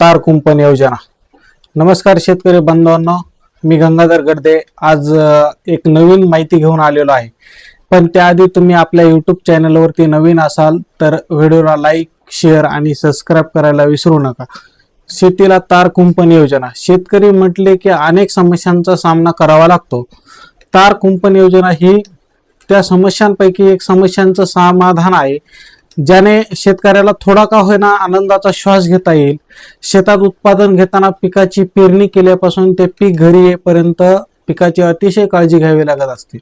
तार कुंपण योजना. नमस्कार शेतकरी बांधवांनो मी गंगाधर गडदे. आज एक नवीन माहिती घेऊन आलेलो आहे. पण त्याआधी तुम्ही आपल्या युट्यूब चॅनलवरती नवीन असाल तर व्हिडिओला लाईक शेअर आणि सबस्क्राईब करायला विसरू नका. शेतीला तार कुंपण योजना. शेतकरी म्हटले की अनेक समस्यांचा सामना करावा लागतो. तार कुंपण योजना ही त्या समस्यांपैकी एक समस्यांचं समाधान आहे. ज्याने शेतकऱ्याला थोडा का होईना आनंदाचा श्वास घेता येईल शेतात उत्पादन घेताना पिकाची पेरणी केल्यापासून ते पीक घरी येईपर्यंत पिकाची अतिशय काळजी घ्यावी लागत असते.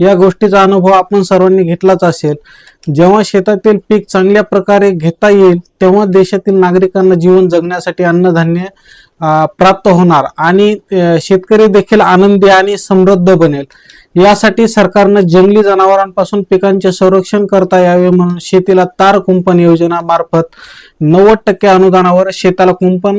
या गोष्टीचा अनुभव आपण सर्वांनी घेतलाच असेल. जेव्हा शेतातील पीक चांगल्या प्रकारे घेता येईल तेव्हा देशातील नागरिकांना जीवन जगण्यासाठी अन्नधान्य प्राप्त होणार आणि शेतकरी देखील आनंदी आणि समृद्ध बनेल. यासाठी सरकारनं जंगली जनावरांपासून पिकांचे संरक्षण करता यावे म्हणून शेतीला तार कुंपण योजना मार्फत नव्वद टक्के अनुदानावर शेताला कुंपण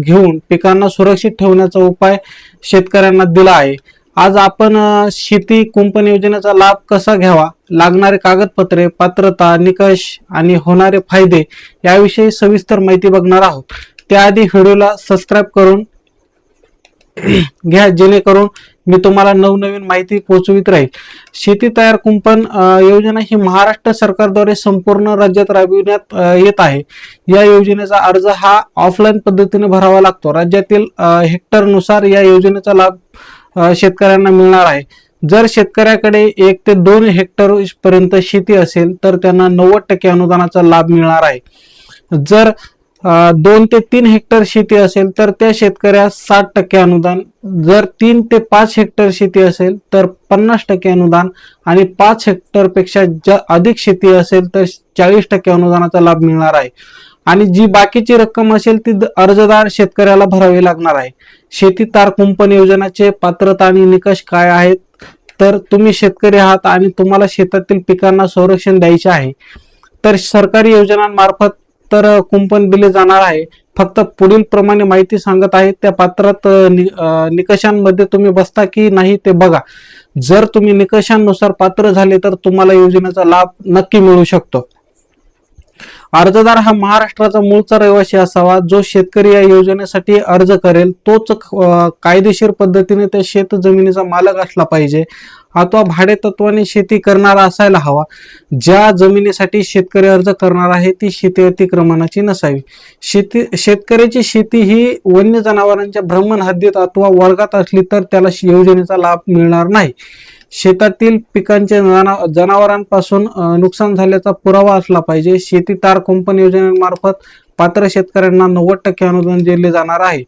घेऊन पिकांना सुरक्षित ठेवण्याचा उपाय शेतकऱ्यांना दिला आहे. आज आपण शेती कुंपण योजनेचा लाभ कसा घ्यावा लागणारे कागदपत्रे पात्रता निकष आणि होणारे फायदे याविषयी सविस्तर माहिती बघणार आहोत. त्याआधी व्हिडिओला सबस्क्राईब करून घ्या जेणेकरून मी तुम्हाला नवनवीन माहिती पोहोचवित राहील. शेती तयार कुंपण योजना ही महाराष्ट्र सरकारद्वारे संपूर्ण राज्यात राबविण्यात येत आहे. या योजनेचा अर्ज हा ऑफलाईन पद्धतीने भरावा लागतो. राज्यातील हेक्टरनुसार या योजनेचा लाभ शेतकऱ्यांना मिळणार आहे. जर शेतकऱ्याकडे एक ते दोन हेक्टर पर्यंत शेती असेल तर त्यांना नव्वद टक्के अनुदानाचा लाभ मिळणार आहे. जर दोन ते तीन हेक्टर शेती असेल तर त्या शेतकऱ्यास साठ टक्के अनुदान. जर तीन ते पाच हेक्टर शेती असेल तर पन्नास टक्के अनुदान आणि पाच हेक्टरपेक्षा ज अधिक शेती असेल तर चाळीस टक्के अनुदानाचा लाभ मिळणार आहे. आणि जी बाकीची रक्कम असेल ती द- अर्जदार शेतकऱ्याला भरावी लागणार आहे. शेती तार कुंपण योजनाचे पात्रता आणि निकष काय आहेत? तर तुम्ही शेतकरी आहात आणि तुम्हाला शेतातील पिकांना संरक्षण द्यायचे आहे. तर सरकारी योजनांमार्फत तर कुंपण दिले जाणार आहे. फक्त पुढील प्रमाणे माहिती सांगत आहे त्या पात्रात नि- निकषांमध्ये तुम्ही बसता की नाही ते बघा. जर तुम्ही निकषांनुसार पात्र झाले तर तुम्हाला योजनेचा लाभ नक्की मिळू शकतो. अर्जदार हा महाराष्ट्राचा मूळचा रहिवासी असावा. जो शेतकरी या योजनेसाठी अर्ज करेल तोच कायदेशीर पद्धतीने त्या शेत जमिनीचा मालक असला पाहिजे. अथवा भाडे तत्वाने शेती करणारा असायला हवा. ज्या जमिनीसाठी शेतकरी अर्ज करणार आहे ती शेती अतिक्रमणाची नसावी. शेती शेतकऱ्याची शेती ही वन्य जनावरांच्या भ्रमण हद्दीत अथवा वर्गात असली तर त्याला योजनेचा लाभ मिळणार नाही. शेतातील पिकांच्या जनावरांपासून नुकसान झाल्याचा पुरावा असला पाहिजे. शेती तार कुंपण योजनेमार्फत पात्र शेतकऱ्यांना नव्वद टक्के अनुदान दिले जाणार आहे.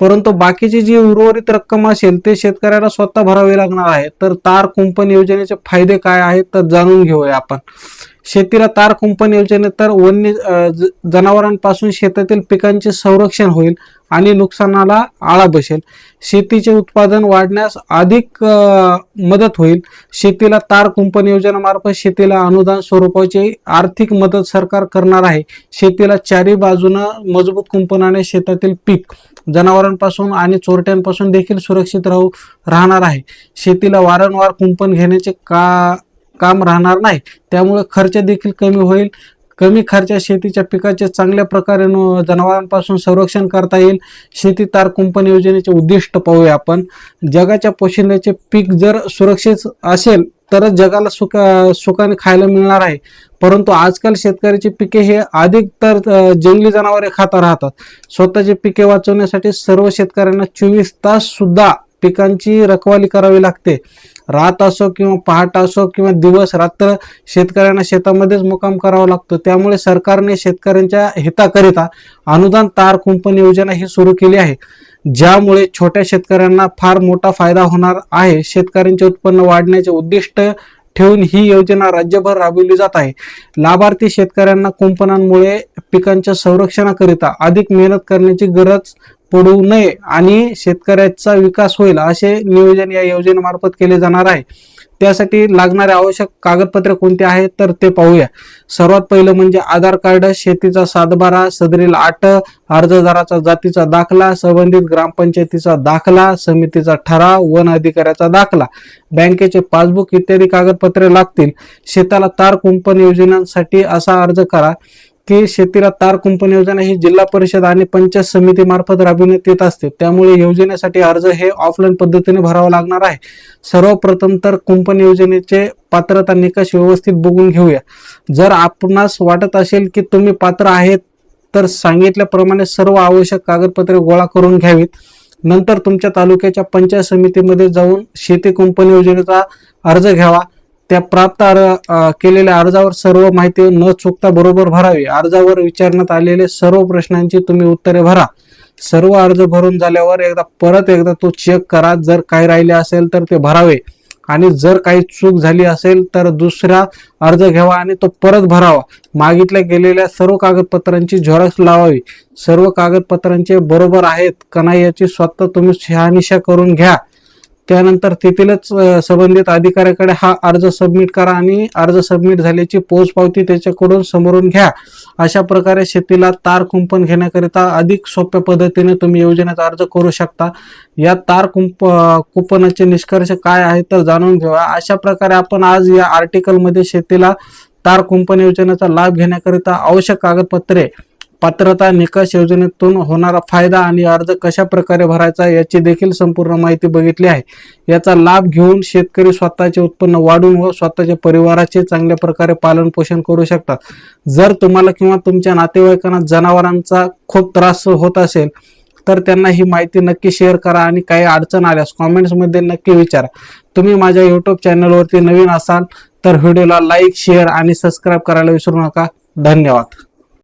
परंतु बाकीची जी उर्वरित रक्कम असेल ते शेतकऱ्याला स्वतः भरावी लागणार आहे. तर तार कुंपण योजनेचे फायदे काय आहेत तर जाणून घेऊया आपण. शेतीला तार कुंपण योजनेत तर वन्य ज- जनावरांपासून शेतातील पिकांचे संरक्षण होईल आणि नुकसानाला आळा बसेल. शेतीचे उत्पादन वाढण्यास अधिक मदत होईल. शेतीला तार कुंपण योजनेमार्फत शेतीला अनुदान स्वरूपाची आर्थिक मदत सरकार करणार आहे. शेतीला चारी बाजूनं मजबूत कुंपणाने शेतातील पीक जनावर जनावरांपासून आणि चोरट्यांपासून देखील सुरक्षित राहू राहणार आहे. शेतीला वारंवार कुंपण घेण्याचे का काम राहणार नाही. त्यामुळे खर्च देखील कमी होईल. कमी खर्चात शेतीच्या पिकाचे चांगल्या प्रकारे जनावरांपासून संरक्षण करता येईल. शेती तार कुंपण योजनेचे उद्दिष्ट पाहूया आपण. जगाच्या पोशिंद्याचे पीक जर सुरक्षित असेल तरच जगाला सुख सुखाने खायला मिळणार आहे. परंतु आजकाल शेतकऱ्याची पिके हे अधिक तर जंगली जनावरे खाता राहतात. स्वतःची पिके वाचवण्यासाठी सर्व शेतकऱ्यांना चोवीस तास सुद्धा पिकांची रखवाली करावी लागते. रात असो किंवा पहाट असो किंवा दिवस रात्र शेतकऱ्यांना शेतामध्येच मुकाम करावा लागतो. त्यामुळे सरकारने शेतकऱ्यांच्या हिताकरिता अनुदान तार कुंपण योजना ही सुरू केली आहे. ज्यामुळे छोट्या शेतकऱ्यांना फार मोठा फायदा होणार आहे. शेतकऱ्यांचे उत्पन्न वाढण्याचे उद्दिष्ट ठेवून ही योजना राज्यभर राबवली जात आहे. लाभार्थी शेतकऱ्यांना कुंपणांमुळे पिकांच्या संरक्षणाकरिता अधिक मेहनत करण्याची गरज पडू नये आणि शेतकऱ्याचा विकास होईल असे नियोजन या योजनेमार्फत केले जाणार आहे. त्यासाठी लागणारे आवश्यक कागदपत्रे कोणते आहेत तर ते पाहूया. सर्वात पहिलं म्हणजे आधार कार्ड शेतीचा सातबारा सदरील आट अर्जदाराचा जातीचा दाखला संबंधित ग्रामपंचायतीचा दाखला समितीचा ठराव वन अधिकाऱ्याचा दाखला. बँकेचे पासबुक इत्यादी कागदपत्रे लागतील. शेताला तार कुंपण योजनांसाठी असा अर्ज करा. की शेतीला तार कुंपण योजना ही जिल्हा परिषद आणि पंचायत समिती मार्फत राबविण्यात येत असते. त्यामुळे योजनेसाठी अर्ज हे ऑफलाईन पद्धतीने भरावा लागणार आहे. सर्वप्रथम तर कुंपण योजनेचे पात्रता निकष व्यवस्थित बघून घेऊया. जर आपणास वाटत असेल की तुम्ही पात्र आहेत तर सांगितल्याप्रमाणे सर्व आवश्यक कागदपत्रे गोळा करून घ्यावीत. नंतर तुमच्या तालुक्याच्या पंचायत समितीमध्ये जाऊन शेती कुंपण योजनेचा अर्ज घ्यावा. त्या प्राप्त अर- केलेल्या अर्जावर सर्व माहिती न चुकता बरोबर भरावी. अर्जावर विचारण्यात आलेले सर्व प्रश्नांची तुम्ही उत्तरे भरा. सर्व अर्ज भरून झाल्यावर एकदा परत एकदा तो चेक करा. जर काही राहिले असेल तर ते भरावे. आणि जर काही चूक झाली असेल तर दुसरा अर्ज घ्यावा आणि तो परत भरावा. मागितल्या गेलेल्या सर्व कागदपत्रांची झेरॉक्स लावावी. सर्व कागदपत्रांचे बरोबर आहेत का नाही याची स्वतः तुम्ही शहानिशा करून घ्या. त्यानंतर तेथीलच संबंधित अधिकाऱ्याकडे हा अर्ज सबमिट करा आणि अर्ज सबमिट झाल्याची पोचपावती त्याच्याकडून समोरून घ्या. अशा प्रकारे शेतीला तार कुंपण घेण्याकरिता अधिक सोप्या पद्धतीने तुम्ही योजनेचा अर्ज करू शकता. या तार कुंप कुपनाचे निष्कर्ष काय आहे तर जाणून घेऊया. अशा प्रकारे आपण आज या आर्टिकलमध्ये शेतीला तार कुंपण योजनेचा लाभ घेण्याकरिता आवश्यक कागदपत्रे पात्रता निकष योजनेतून होणारा फायदा आणि अर्ज कशा प्रकारे भरायचा याची देखील संपूर्ण माहिती बघितली आहे. याचा लाभ घेऊन शेतकरी स्वतःचे उत्पन्न वाढवून व स्वतःच्या परिवाराचे चांगल्या प्रकारे पालन पोषण करू शकतात. जर तुम्हाला किंवा तुमच्या नातेवाईकांना जनावरांचा खूप त्रास होत असेल तर त्यांना ही माहिती नक्की शेअर करा आणि काही अडचण आल्यास कॉमेंट्समध्ये नक्की विचारा. तुम्ही माझ्या युट्यूब चॅनलवरती नवीन असाल तर व्हिडिओला लाईक शेअर आणि सबस्क्राईब करायला विसरू नका. धन्यवाद.